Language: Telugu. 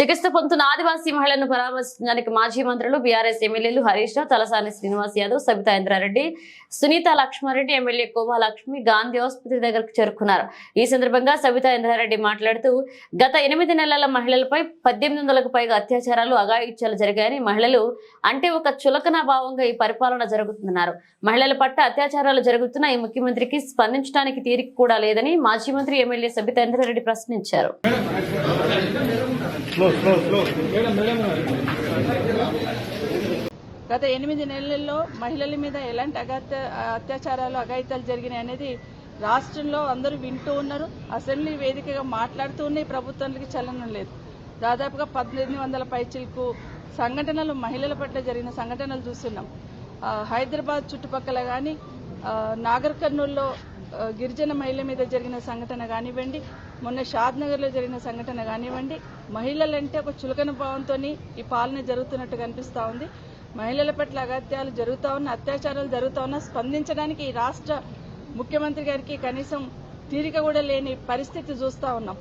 చికిత్స పొందుతున్న ఆదివాసీ మహిళలను పరామర్శించడానికి మాజీ మంత్రులు బీఆర్ఎస్ ఎమ్మెల్యేలు హరీష్ రావు తలసాని శ్రీనివాస్ యాదవ్ సబితా ఇంద్రారెడ్డి సునీత లక్ష్మారెడ్డి ఎమ్మెల్యే కోమాలక్ష్మి గాంధీ ఆసుపత్రి దగ్గరకు చేరుకున్నారు. ఈ సందర్భంగా సబితా ఇంద్రారెడ్డి మాట్లాడుతూ గత ఎనిమిది నెలల మహిళలపై పద్దెనిమిది వందలకు పైగా అత్యాచారాలు అగాయిత్యాలు జరిగాయని మహిళలు అంటే ఒక చులకన భావంగా ఈ పరిపాలన జరుగుతుందన్నారు. మహిళల పట్ల అత్యాచారాలు జరుగుతున్న ఈ ముఖ్యమంత్రికి స్పందించడానికి తీరిక కూడా లేదని మాజీ మంత్రి ఎమ్మెల్యే సబితా ఇంద్రారెడ్డి ప్రశ్నించారు. గత ఎనిమిది నెలల్లో మహిళల మీద ఎలాంటి అగాత్య అత్యాచారాలు అఘాయితాలు జరిగినాయి అనేది రాష్ట్రంలో అందరూ వింటూ ఉన్నారు. అసెంబ్లీ వేదికగా మాట్లాడుతూ ఉన్నాయి. ప్రభుత్వానికి చలనం లేదు. దాదాపుగా పద్దెనిమిది వందల పైచిలకు సంఘటనలు మహిళల పట్ల జరిగిన సంఘటనలు చూస్తున్నాం. హైదరాబాద్ చుట్టుపక్కల కానీ నాగర్ కర్నూల్లో గిరిజన మహిళ మీద జరిగిన సంఘటన కానివ్వండి మొన్న షాద్ నగర్లో జరిగిన సంఘటన కానివ్వండి మహిళలంటే ఒక చులకన భావంతో ఈ పాలన జరుగుతున్నట్టు కనిపిస్తూ ఉంది. మహిళల పట్ల అగత్యాలు జరుగుతూ ఉన్న అత్యాచారాలు జరుగుతూ ఉన్నా స్పందించడానికి ఈ రాష్ట్ర ముఖ్యమంత్రి గారికి కనీసం తీరిక కూడా లేని పరిస్థితి చూస్తూ ఉన్నాం.